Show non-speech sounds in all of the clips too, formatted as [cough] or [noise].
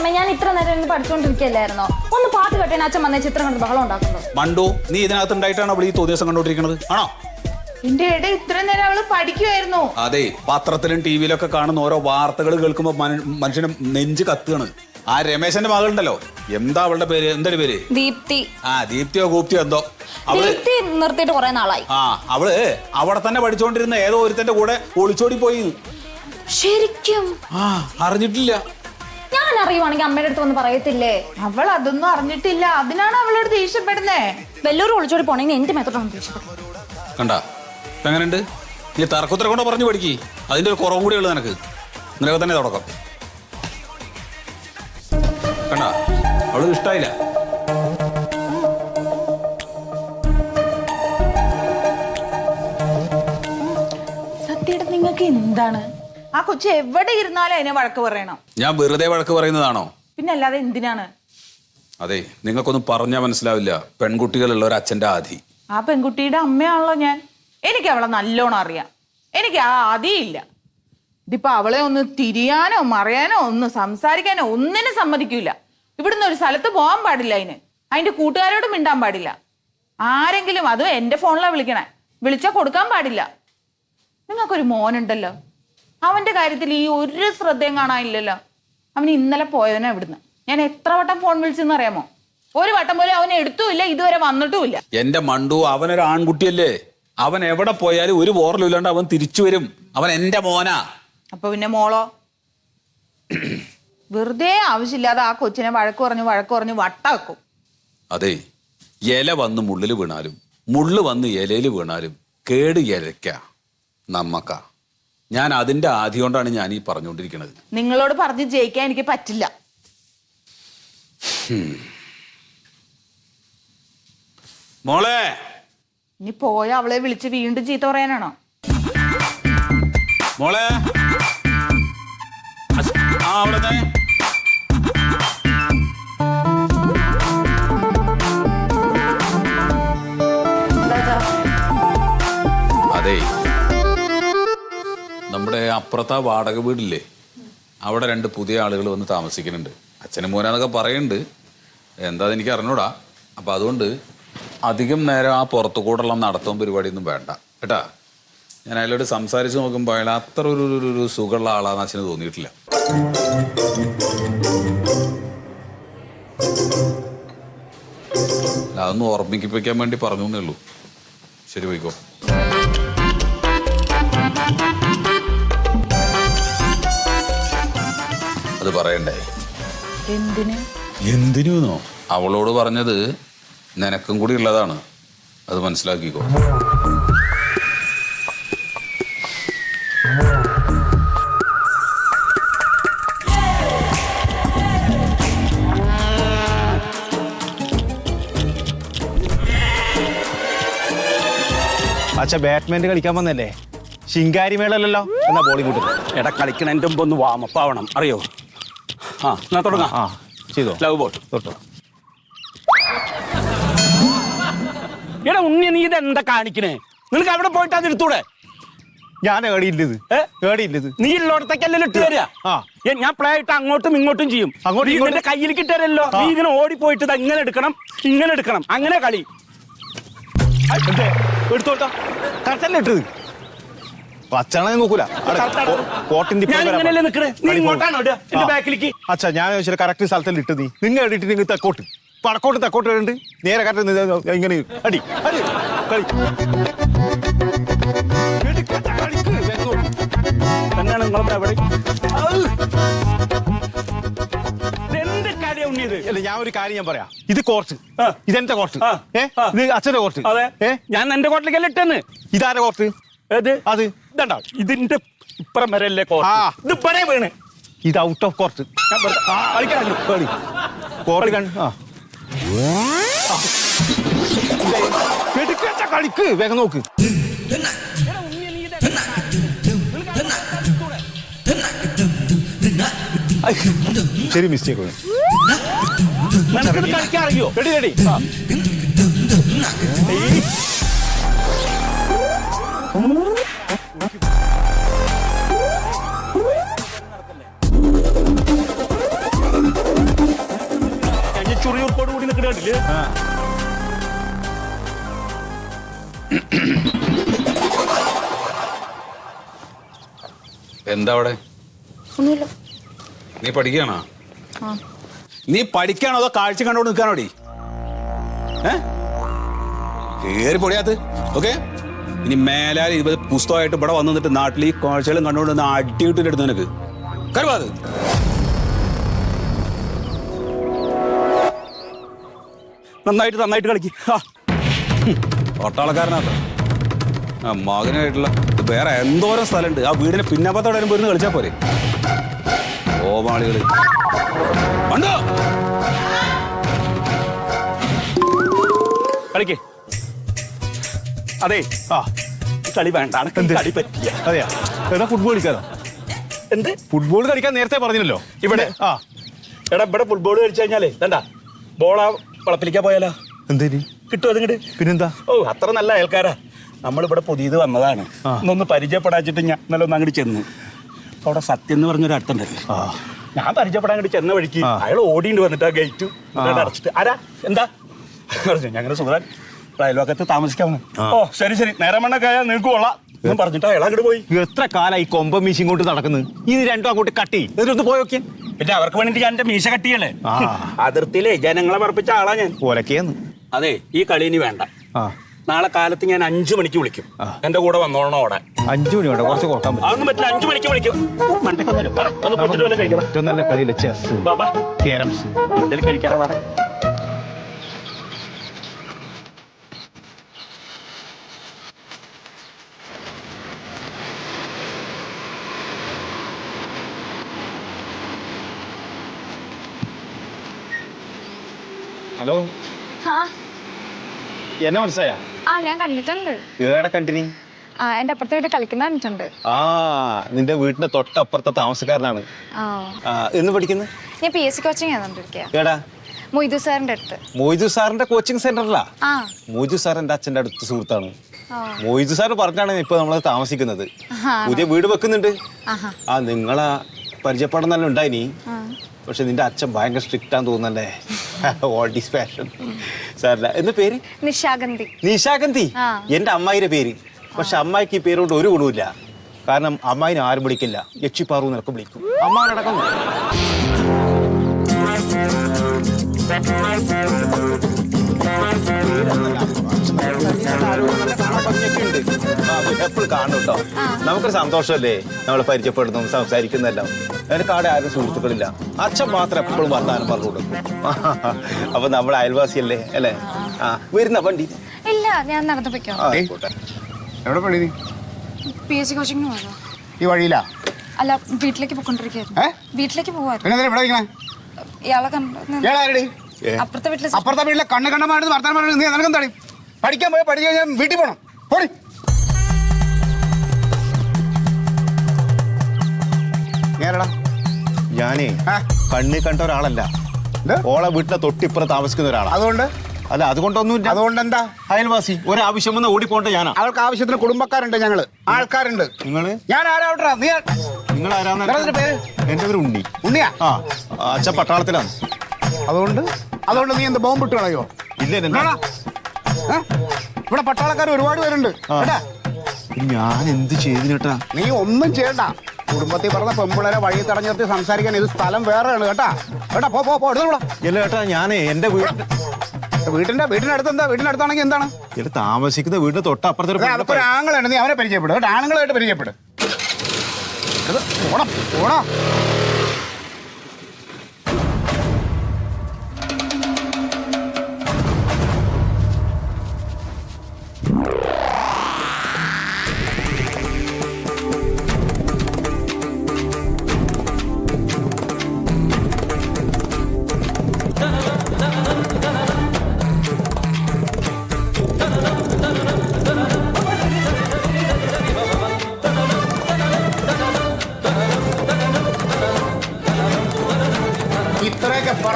അമ്മ ഞാൻ ഇത്ര നേരം ഇരുന്ന് പഠിച്ചുകൊണ്ടിരിക്കുകയല്ലായിരുന്നോ ഒന്ന് പാട്ട് കേട്ടേ അച്ഛൻ വന്ന ചിത്രം കണ്ട് ബഹളം ഉണ്ടാക്കുന്നത്. മണ്ടു നീ ഇതിനകത്ത് ഉണ്ടായിട്ടാണ് അവൾ ഈ തോന്നിയസം കണ്ടോണ്ടിരിക്കുന്നത് ആണോ? എന്റെ ഇട ഇത്ര നേരം അവൾ പഠിക്കുമായിരുന്നു അതെ പത്രത്തിലും ടി വിയിലൊക്കെ കാണുന്ന ഓരോ വാർത്തകൾ കേൾക്കുമ്പോ മനു- മനുഷ്യന് നെഞ്ച് കത്തുകയാണ്. ആ രമേശന്റെ മകളുണ്ടല്ലോ. എന്താ അവളുടെ പേര്? എന്തൊരു പേര്? ദീപ്തി. ആ ദീപ്തിയോ ഗൂപ്തിയോ എന്തോ. അവൾ ദീപ്തി നിർത്തിയിട്ട് കുറെ നാളായി. ആ അവൾ അവിടെ തന്നെ പഠിച്ചുകൊണ്ടിരുന്ന ഏതോ ഒരുത്തന്റെ കൂടെ ഒളിച്ചോടി പോയി ശരിക്കും? ആ അറിഞ്ഞിട്ടില്ല. ഞാൻ അറിയുവാണെങ്കിൽ അമ്മയുടെ അടുത്ത് വന്ന് പറയത്തില്ലേ? അവൾ അതൊന്നും അറിഞ്ഞിട്ടില്ല. അതിനാണ് അവളോട് ദേഷ്യപ്പെടുന്നേ? വല്ലവരും ഒളിച്ചോടി പോണെങ്കിൽ എന്റെ മേത്തോട്ടാണ് ദേഷ്യപ്പെടുന്നത് കണ്ട എങ്ങനെയുണ്ട് നീ തറക്കുത്ര കൊണ്ട് പറഞ്ഞു പഠിക്കി. അതിന്റെ ഒരു കുറവും കൂടി ഉള്ളു നിനക്ക്. നിനക്ക് തന്നെ തുടക്കം. കണ്ട അവൾ ഇഷ്ടായില്ല. സത്യയുടെ നിങ്ങൾക്ക് എന്താണ്? ആ കൊച്ചു എവിടെ ഇരുന്നാലും അതിനെ വഴക്ക് പറയണം. ഞാൻ വെറുതെ വഴക്ക് പറയുന്നതാണോ? പിന്നെ അല്ലാതെ എന്തിനാണ്? അതെ നിങ്ങൾക്കൊന്നും പറഞ്ഞാൽ മനസ്സിലാവില്ല. പെൺകുട്ടികളുള്ള ഒരു അച്ഛന്റെ ആധി. ആ പെൺകുട്ടിയുടെ അമ്മയാണല്ലോ ഞാൻ. എനിക്ക് അവളെ നല്ലോണം അറിയാം. എനിക്ക് ആ ആദിയില്ല ഇതിപ്പോ അവളെ ഒന്ന് തിരിയാനോ മറയാനോ ഒന്ന് സംസാരിക്കാനോ ഒന്നിനും സമ്മതിക്കൂല. ഇവിടുന്ന് ഒരു സ്ഥലത്ത് പോകാൻ പാടില്ല അതിന്. അതിന്റെ കൂട്ടുകാരോട് മിണ്ടാൻ പാടില്ല. ആരെങ്കിലും അതും എന്റെ ഫോണിലാണ് വിളിക്കണേ. വിളിച്ചാൽ കൊടുക്കാൻ പാടില്ല. നിങ്ങൾക്കൊരു മോനുണ്ടല്ലോ. അവന്റെ കാര്യത്തിൽ ഈ ഒരു ശ്രദ്ധയും കാണാനില്ലല്ലോ. അവൻ ഇന്നലെ പോയവനാ ഇവിടുന്ന്. ഞാൻ എത്ര വട്ടം ഫോൺ വിളിച്ചെന്ന് അറിയാമോ? ഒരു വട്ടം പോലും അവൻ എടുത്തുമില്ല ഇതുവരെ വന്നിട്ടുമില്ല. എന്റെ മണ്ടു അവനൊരു ആൺകുട്ടിയല്ലേ? അവൻ എവിടെ പോയാലും ഒരു ബോറലും ഇല്ലാണ്ട് അവൻ തിരിച്ചു വരും. അവൻ എന്റെ മോനാ. അപ്പൊ പിന്നെ മോളോ? വെറുതെ ആവശ്യമില്ലാതെ ആ കൊച്ചിനെ വഴക്ക് പറഞ്ഞു വഴക്ക് പറഞ്ഞു വട്ടാക്കും. അതെ ഇല വന്ന് മുള്ളിൽ വീണാലും മുള്ളു വന്ന് ഇലയിൽ വീണാലും കേട് ഇലയ്ക്ക. നമ്മക്ക. ഞാൻ അതിന്റെ ആദ്യം കൊണ്ടാണ് ഞാൻ ഈ പറഞ്ഞുകൊണ്ടിരിക്കുന്നത് നിങ്ങളോട് പറഞ്ഞ് ജയിക്കാൻ എനിക്ക് പറ്റില്ല. മോളെ. ഇനി പോയ അവളെ വിളിച്ച് വീണ്ടും ചീത്ത പറയാനാണോ? മോളെ. ആ അവിടെ അപ്പുറത്തെ വാടക വീടില്ലേ? അവിടെ രണ്ട് പുതിയ ആളുകൾ വന്ന് താമസിക്കുന്നുണ്ട്. അച്ഛനും മോനാന്നൊക്കെ പറയുന്നുണ്ട്. എന്താ എനിക്ക് അറിഞ്ഞൂടാ. അപ്പൊ അതുകൊണ്ട് അധികം നേരം ആ പുറത്തു കൂടെയുള്ള നടത്തവും പരിപാടിയൊന്നും വേണ്ട. കേട്ടാ? ഞാൻ അയാളോട് സംസാരിച്ച് നോക്കുമ്പോൾ അയാൾ അത്ര ഒരു ഒരു- സുഖമുള്ള ആളാന്ന് അച്ഛന് തോന്നിയിട്ടില്ല. അതൊന്ന് ഓർമ്മിപ്പിക്കാൻ വേണ്ടി പറഞ്ഞു എന്നേ ഉള്ളൂ. ശരി പോയിക്കോ. പറയണ്ടേ? എന്തിന്? എന്തിനോ അവളോട് പറഞ്ഞത് നിനക്കും കൂടി ഉള്ളതാണ്. അത് മനസ്സിലാക്കിക്കോ. അച്ഛ ബാറ്റ്മാൻ കളിക്കാൻ വന്നല്ലേ? ശിങ്കാരി മേളല്ലോ എന്നാ ബോളിവുഡ് എടാ കളിക്കണതിന്റെ മുമ്പ് ഒന്ന് വാമപ്പ് ആവണം. അറിയോ? ആ എന്നാ തുടങ്ങാം. ആ ചെയ്തോ. ലവ് ബോട്ട് തൊട്ടോ. എടാ ഉണ്ണി നീ ഇത് എന്താ കാണിക്കണേ? നിനക്ക് അവിടെ പോയിട്ട് അത് എടുത്തൂടെ? ഞാൻ ഏടിയില്ലത്? ഏടിയില്ലത് നീ ഉള്ളിടത്തേക്കല്ലേ ഇട്ട് തരിക ഞാൻ പ്ലേ ഇട്ട് അങ്ങോട്ടും ഇങ്ങോട്ടും ചെയ്യും. അങ്ങോട്ട്? നിന്റെ കയ്യിലേക്ക് ഇട്ടരല്ലോ നീ ഇങ്ങനെ ഓടിപ്പോയിട്ട് ഇത് ഇങ്ങനെ എടുക്കണം ഇങ്ങനെ എടുക്കണം. അങ്ങനെ കളി. എടുത്തോട്ടോ. കറക്റ്റല്ലേ ഇട്ടത്? അച്ഛനെ നോക്കൂല. കോട്ടിന്റെ നിക്കണേ? നീ ഇങ്ങോട്ടാണോ ഇടുക? എന്റെ ബാക്കിലേക്ക്. അച്ഛാ ഞാൻ ചില കറക്റ്റ് സ്ഥലത്തല്ല ഇട്ട് നീ. നിങ്ങൾ ഇട്ടിട്ട് നിങ്ങൾ തെക്കോട്ട്. പടക്കോട്ട് തെക്കോട്ട് ഇടണ്ട് നേരെ കറക്റ്റ് ഇങ്ങനെ അടി അടി. കളി. തന്നെയാണ് നിങ്ങളുടെ അവിടെ ഉണ്ണിയത് അല്ല ഞാൻ ഒരു കാര്യം ഞാൻ പറയാം. ഇത് കോർട്ട്. ആ. ഇതെന്റെ കോർട്ട്? ആ. ഏ? ആ. ഇത് അച്ഛന്റെ കോർട്ട്. അതെ. ഏ? ഞാൻ എന്റെ കോട്ടിലേക്കല്ലേ ഇട്ടെന്ന്? ഇതാരെ കോർട്ട്? അത്. ഇതണ്ടോ. ഇതിന്റെ ഇപ്പുറം വരെ അല്ലേ കോട്ട് ഇത് ഇപ്പറേ വീണ്. ഇത് ഔട്ട് ഓഫ് കോർട്ട് കോർട്ട് കളിക്ക്. വേഗം നോക്ക്. ശരി മിസ്റ്റേക്ക് കളിക്കാൻ അറിയോ? Ready ready. കണ്ടില്ലേ എന്താ അവിടെ? നീ പഠിക്കുകയാണോ? ആ. നീ പഠിക്കാണോ അതോ കാഴ്ച കണ്ടോണ്ട് നിൽക്കാനോടി? ഏ? കേറി പൊടിയാത്ത് ഓക്കെ? ഇനി മേലാൽ ഇത് പുസ്തകമായിട്ട് ഇവിടെ വന്നു നിന്നിട്ട് നാട്ടിൽ ഈ കാഴ്ചകളും കണ്ടുകൊണ്ട് അടിയിട്ടിട്ട് എടുത്തു നിനക്ക്. കരുവാത് നന്നായിട്ട് നന്നായിട്ട് കളിക്ക്. പട്ടാളക്കാരനാട്ടോ ആ മകനായിട്ടുള്ള വേറെ എന്തോരം സ്ഥലമുണ്ട്. ആ വീടിന് പിന്നപ്പത്തോടെ വരുമ്പോൾ ഇരുന്ന് കളിച്ചാൽ പോരെ. ഓമാളികൾ ഉണ്ടോ കളിക്ക്. അതെ. ആ ഈ കളി വേണ്ട. അനക്ക് ഈ എന്ത്? കളി പറ്റില്ല. അതെയാ? എടാ ഫുട്ബോൾ കളിക്കാനോ? എന്ത്? ഫുട്ബോൾ കളിക്കാൻ നേരത്തെ പറഞ്ഞില്ലല്ലോ. ഇവിടെ? ആ. എടാ ഇവിടെ ഫുട്ബോൾ കളിച്ചു കഴിഞ്ഞാലേ വേണ്ട ബോളാ വളപ്പിലേക്കാ പോയാലോ? എന്തേരി കിട്ടും അതിങ്ങട്? പിന്നെന്താ? ഓ അത്ര നല്ല അയൽക്കാരാ. നമ്മളിവിടെ പുതിയത് വന്നതാണ്. ആ. ഒന്നൊന്ന് പരിചയപ്പെടാച്ചിട്ട് ഞാൻ ഇന്നലെ ഒന്ന് അങ്ങോട്ട് ചെന്നു. അപ്പൊ അവിടെ സത്യം എന്ന് പറഞ്ഞൊരു അടുത്തുണ്ടല്ലോ. ആ. ഞാൻ പരിചയപ്പെടാൻ അങ്ങോട്ട് ചെന്ന വഴിക്ക് ആ. അയാൾ ഓടിയിട്ട് വന്നിട്ട് ആ ഗേറ്റ് ആ. അടച്ചിട്ട്. ആരാ? എന്താ? പറഞ്ഞു ഞങ്ങളുടെ സുഹൃൻ അയൽവക്കത്ത് താമസിക്കാവുന്ന. ഓ ശരി ശരി. നേരം മണ്ണക്കായാൽ കൊള്ളാം. ഞാൻ പറഞ്ഞിട്ട് അയാൾ അങ്ങോട്ട് പോയി. എത്ര കാലായി കൊമ്പ മീശയും കൊണ്ട് നടക്കുന്നത് ഇത് രണ്ടും അങ്ങോട്ട് കട്ടി എന്നിട്ടൊന്ന് പോയോക്കെ പിന്നെ അവർക്ക് വേണ്ടിട്ട് ഞാൻ എന്റെ മീശ കട്ടിയല്ലേ ആ. അതിർത്തിയിലെ ജനങ്ങളെ പറപ്പിച്ച ആളാ ഞാൻ. ഓലക്കേന്ന്. അതെ ഈ കളി ഇനി വേണ്ട. ആ. നാളെ കാലത്ത് ഞാൻ അഞ്ചു മണിക്ക് വിളിക്കും. എന്റെ കൂടെ വന്നോളണം അവിടെ. അഞ്ചു മണി വേണ്ട കുറച്ച് കുറയ്ക്കാൻ പറ്റും. അതൊന്നും പറ്റില്ല അഞ്ചു മണിക്ക് വിളിക്കും. വല്ലതും കഴിക്കണം. ഏറ്റവും നല്ല കളിയില്ല ചെസ്. ക്യാരംസ് ഹലോ എന്നെ മനസ്സിലായ? ആ ഞാൻ കണ്ടിട്ടുണ്ട്. ഏടെ കണ്ടിനി? ആ എന്റെ അപ്പുറത്തെ വീട്ടിൽ കളിക്കുന്ന കണ്ടിട്ടുണ്ട്. ആ നിന്റെ വീടിന്റെ തൊട്ടപ്പുറത്തെ താമസക്കാരനാണ്. എന്ന് പഠിക്കുന്നത് ഞാൻ പി എസ് സി കോച്ചിങ് ഏടാ? മൊയ്തു സാറിന്റെ അടുത്ത്. മൊയ്തു സാറിന്റെ കോച്ചിങ് സെന്ററിലാ മൊയ്തു സാർ എന്റെ അച്ഛന്റെ അടുത്ത സുഹൃത്താണ്. മൊയ്തു സാർ പറഞ്ഞാണ് ഇപ്പൊ നമ്മൾ താമസിക്കുന്നത്. പുതിയ വീട് വെക്കുന്നുണ്ട്. ആ നിങ്ങളാ പരിചയപ്പെടുന്ന ഉണ്ടായിനി. ആ. പക്ഷെ നിന്റെ അച്ഛൻ ഭയങ്കര സ്ട്രിക്റ്റ് ആണ് തോന്നുന്നല്ലേ? ഓൾഡ് ഈസ് ഫാഷൻ സാറില്ല എന്താ പേര്? നിശാഗന്ധി. നിശാഗന്ധി. എന്റെ അമ്മായിയുടെ പേര്. പക്ഷെ അമ്മായിക്ക് ഈ പേരോട് ഒരു ഗുണവുമില്ല. കാരണം അമ്മായിനെ ആരും വിളിക്കില്ല. യക്ഷിപ്പാറു നിനക്ക് വിളിക്കും. അമ്മാനടക്കം എപ്പോഴും കാണും കേട്ടോ നമുക്കൊരു സന്തോഷമല്ലേ? നമ്മൾ പരിചയപ്പെടുന്നു സംസാരിക്കുന്നതെല്ലാം. എനിക്ക് അവിടെ ആരും സുഹൃത്തുക്കളില്ല. അച്ഛൻ മാത്രം എപ്പോഴും വർത്താനം പറഞ്ഞു കൊടുക്കും. [laughs] അപ്പൊ നമ്മൾ അയൽവാസിയല്ലേ അല്ലേ? ആ വരുന്ന വണ്ടി. ഇല്ല ഞാൻ നടന്നു പൊയ്ക്കോ. എവിടെ പണി പി എസ് സി കോച്ചിങ്ങിന് പോകാനോ ഈ വഴിയിലാ? അല്ല വീട്ടിലേക്ക് പോയിക്കൊണ്ടിരിക്കുകയായിരുന്നു? വീട്ടിലേക്ക് പോവായിരുന്നു. ഇയാളെ കണ്ടു അപ്പുറത്തെ വീട്ടിലെ അപ്പുറത്തെ വീട്ടിലെ കണ്ണ് കണ്ണമാണെന്ന് വർത്താനം പറഞ്ഞു നീ നിനക്കെന്താടി? പഠിക്കാൻ പോയാൽ പഠിച്ചു ഞാൻ വീട്ടിൽ പോണം. പോടി. ഞാനേ ആ. കണ്ണി കണ്ട ഒരാളല്ല? ഓളെ വീട്ടിലെ തൊട്ടിപ്പുറം താമസിക്കുന്ന ഒരാളാ. അതുകൊണ്ട്? അല്ല അതുകൊണ്ടൊന്നുമില്ല. അതുകൊണ്ട് എന്താ അയൽവാസി ഒരാവശ്യം വന്ന് ഓടിപ്പോണ്ട ഞാനാ. അവൾക്ക് ആവശ്യത്തിന് കുടുംബക്കാരുണ്ട് ഞങ്ങൾ. ആൾക്കാരുണ്ട്. നിങ്ങൾ? ഞാൻ ആരാവട്ടാ നീ ആ- നിങ്ങൾ ആരാന്ന് പേര്? എന്റെ പേര് ഉണ്ണി. ഉണ്ണിയാ? ആ അച്ഛൻ പട്ടാളത്തിലാണ്. അതുകൊണ്ട്? അതുകൊണ്ട് നീ എന്ത് ബോംബ് ഇട്ട് കളയോ ഇല്ല? ഇവിടെ പട്ടാളക്കാർ ഒരുപാട് പേരുണ്ട്. കേട്ടാ ഞാൻ എന്ത് ചെയ്തു കേട്ടാ? നീ ഒന്നും ചെയ്യണ്ട. കുടുംബത്തിൽ പറഞ്ഞ പെമ്പിളരെ വഴി തടഞ്ഞു നിർത്തി സംസാരിക്കാൻ ഇത് സ്ഥലം വേറെയാണ് കേട്ടാ. കേട്ടാ പോ പോ എടുത്തോളൂ ചേട്ടാ ഞാനേ എന്റെ വീട്ടിൽ വീട്ടിന്റെ വീട്ടിനടുത്ത് എന്താ? വീട്ടിനടുത്താണെങ്കിൽ എന്താണ്? ഇത് താമസിക്കുന്ന വീടിന്റെ തൊട്ടപ്പുറത്തെ അപ്പുറത്തെ അതൊക്കെ ആങ്ങളാണ്. നീ അവനെ പരിചയപ്പെടും. കേട്ടോ ആണുങ്ങളായിട്ട് പരിചയപ്പെടും. ഓണം പോണം.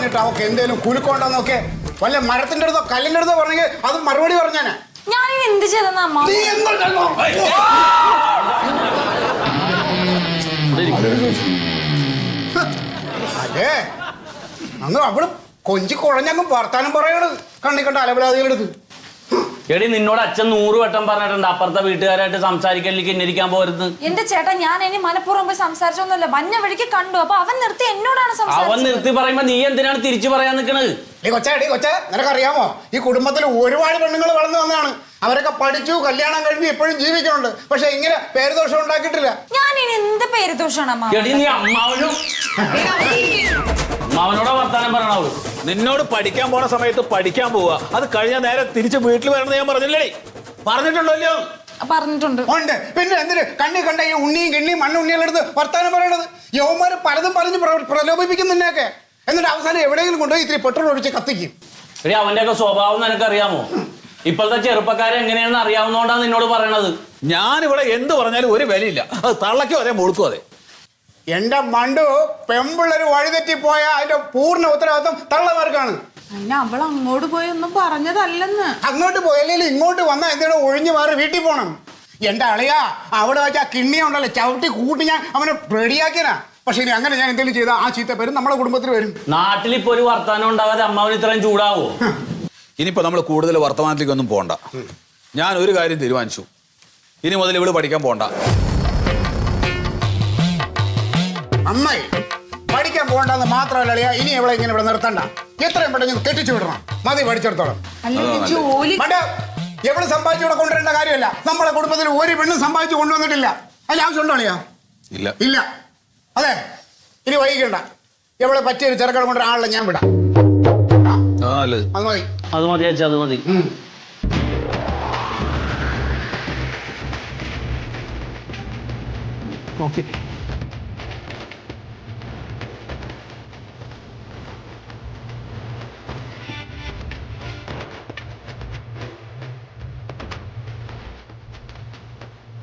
പറഞ്ഞിട്ട് അവക്ക് എന്തേലും കുലുക്കൊണ്ടെന്നൊക്കെ വല്ല മരത്തിന്റെ അടുത്തോ കല്ലിന്റെ അടുത്തോ പറഞ്ഞെങ്കിൽ അത് മറുപടി പറഞ്ഞാനെ. ഞാൻ എന്ത് ചെയ്തെന്നാ അമ്മ? നീ? അതെ. അങ്ങ് അവൾ കൊഞ്ചി കുഴഞ്ഞങ്ങ് വർത്താനം പറയണ്. കണ്ണി കണ്ട അലപരാധികളെടുത്ത് എടി നിന്നോട് അച്ഛൻ നൂറ് വട്ടം പറഞ്ഞിട്ടുണ്ട്. അപ്പുറത്തെ വീട്ടുകാരായിട്ട് സംസാരിക്കലിൽ കിന്നരിക്കാൻ പോരുന്നത് എന്റെ ചേട്ടാ ഞാൻ ഇനി മനഃപൂർവം പോയി സംസാരിച്ചൊന്നുമല്ല. വന്ന വഴിക്ക് കണ്ടു. അപ്പൊ അവൻ നിർത്തി എന്നോടാണ് അവൻ നിർത്തി പറയുമ്പോ നീ എന്തിനാണ് തിരിച്ചു പറയാൻ നിൽക്കണത് ഡി കൊച്ചേ ഡി കൊച്ചേ നിനക്കറിയാമോ? ഈ കുടുംബത്തിൽ ഒരുപാട് പെണ്ണുങ്ങൾ വളർന്നു വന്നതാണ്. അവരൊക്കെ പഠിച്ചു കല്യാണം കഴിഞ്ഞ് ഇപ്പോഴും ജീവിക്കുന്നുണ്ട്. പക്ഷെ ഇങ്ങനെ പേരുദോഷം ഉണ്ടാക്കിയിട്ടില്ല. ഞാൻ ഇനി എന്ത് പേരുദോഷമാണ് അമ്മ? നീ അമ്മാവനും അമ്മാവനോടെ വർത്താനം പറയണോ നിന്നോട് പഠിക്കാൻ പോണ സമയത്ത് പഠിക്കാൻ പോവുക അത് കഴിഞ്ഞ നേരെ തിരിച്ച് വീട്ടിൽ വരണമെന്ന് ഞാൻ പറഞ്ഞില്ലേ പറഞ്ഞിട്ടുണ്ടല്ലോ. പറഞ്ഞിട്ടുണ്ട്. ഉണ്ട്. പിന്നെ എന്തിന്? കണ്ണി കണ്ട ഈ ഉണ്ണിയും കിണ്ണിയും മണ്ണുണ്ണികളെടുത്ത് വർത്താനം പറയണത്. യവന്മാര് പലതും പറഞ്ഞ് പ്രലോഭിപ്പിക്കുന്നതിനൊക്കെ എന്നിട്ട് അവസാനം എവിടെയെങ്കിലും കൊണ്ടുപോയി ഇത്തിരി പെട്രോൾ ഒഴിച്ച് കത്തിക്കും. എടി അവന്റെയൊക്കെ സ്വഭാവം നിനക്കറിയാമോ? ഇപ്പോഴത്തെ ചെറുപ്പക്കാരെ എങ്ങനെയാണെന്ന് അറിയാവുന്നോണ്ടാണ് നിന്നോട് പറയണത്. ഇവിടെ എന്ത് പറഞ്ഞാലും ഒരു വിലയില്ല. അത് തള്ളക്കോ അതെ മുഴുക്കോ അതെ? എന്റെ മണ്ടു പെമ്പിള്ളൊരു വഴിതെറ്റിപ്പോയ അതിന്റെ പൂർണ ഉത്തരവാദിത്വം തള്ളമാർക്കാണ്. അതിന് അവൾ അങ്ങോട്ട് പോയി ഒന്നും പറഞ്ഞതല്ലെന്ന്. അങ്ങോട്ട് പോയല്ലേ ഇങ്ങോട്ട് വന്നാ എന്തിനാ ഒഴിഞ്ഞു മാറി വീട്ടിൽ പോണം? എന്റെ അളിയാ അവിടെ വെച്ച കിണ്ണിയ ഉണ്ടല്ലോ ചവിട്ടി കൂട്ടി ഞാൻ അവനെ റെഡിയാക്കിയനാ പക്ഷെ ഇനി അങ്ങനെ ഞാൻ എന്തെങ്കിലും ചെയ്താൽ ആ ചീത്ത പേരും നമ്മളെ കുടുംബത്തിൽ വരും. നാട്ടിൽ ഇപ്പൊ ഒരു വർത്താനം ഉണ്ടാകാതെ അമ്മാവൻ ഇത്രയും ചൂടാവോ? ഇനിയിപ്പോ നമ്മൾ കൂടുതൽ വർത്തമാനത്തിലേക്കൊന്നും പോണ്ട. ഞാൻ ഒരു കാര്യം തീരുമാനിച്ചു. ഇനി മുതൽ ഇവിടെ പഠിക്കാൻ പോകണ്ട അമ്മായി പഠിക്കാൻ പോകണ്ടെന്ന് മാത്രമല്ല അളിയാ ഇനി ഇവിടെ ഇങ്ങനെ ഇവിടെ നിർത്തണ്ട. എത്രയും പെട്ടെന്ന് കെട്ടിച്ചു വിടണം. മതി പഠിച്ചിടത്തോളം. ജോലി മണ്ട എവിടെ സമ്പാദിച്ചു ഇവിടെ കൊണ്ടുവരേണ്ട കാര്യമല്ല. നമ്മളെ കുടുംബത്തിൽ ഒരു പെണ്ണും സമ്പാദിച്ചു കൊണ്ടുവന്നിട്ടില്ല. അതിന് ആവശ്യമുണ്ടോ അളിയാ? ഇല്ല. ഇല്ല. അതെ. ഇനി വൈകിണ്ട എവിടെ പറ്റിയൊരു ചെറുക്കട കൊണ്ട് ആളെ ഞാൻ വിടാം. അത് മതി. അത് മതി അത് മതി.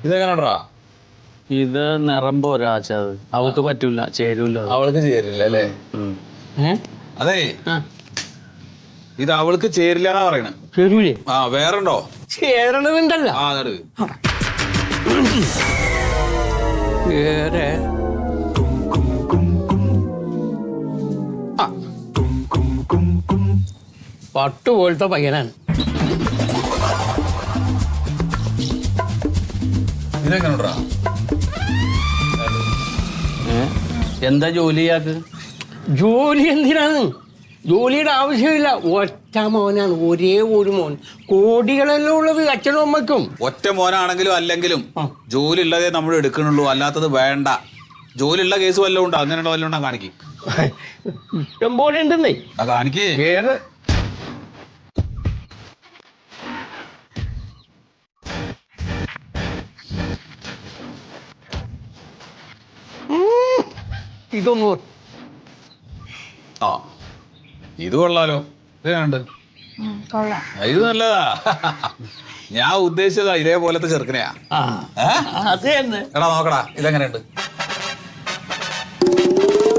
ഇതെങ്ങനെയാ ഇത് നിറം പോരാ അച്ഛാ അത്. അവൾക്ക് പറ്റൂല ചേരൂല അത്. അവൾക്ക് ചേരില്ല അല്ലേ? ഉം. ഏ? അതെ. ആ. ഇത് അവൾക്ക് ചേരില്ല എന്നാ പറയണേ? ചേരൂലേ ആ വേറുണ്ടോ? ചേരണമുണ്ടല്ല ആ നട് വേറെ. പട്ട് പോലത്തെ പയ്യനാണ്. എന്താ ജോലി ചെയ്യാക്ക് ജോലി എന്തിനാണ്? ജോലിയുടെ ആവശ്യമില്ല. ഒറ്റ മോനാണ്. ഒരേ ഒരു മോൻ. കോടികളെല്ലാം ഉള്ളത് അച്ഛനും അമ്മയ്ക്കും. ഒറ്റ മോനാണെങ്കിലും അല്ലെങ്കിലും ജോലി ഉള്ളതേ നമ്മൾ എടുക്കണുള്ളൂ അല്ലാത്തത് വേണ്ട. ജോലി ഉള്ള കേസ് വല്ലതും ഉണ്ടോ? അങ്ങനെയുള്ള വല്ലതും ഉണ്ടോ? കാണിക്കും. ഇഷ്ടം പോലെ ഉണ്ടെന്നേ. കാണിക്കേ. കാണിക്ക് ഇതൊന്നും ആ. ഇത് കൊള്ളാലോ. ഇത് കണ്ട്. കൊള്ളാം. ഇത് നല്ലതാ. ഞാൻ ഉദ്ദേശിച്ചതാ ഇതേപോലത്തെ ചെറുക്കനെയാ. എടാ നോക്കടാ ഇതെങ്ങനെയുണ്ട്?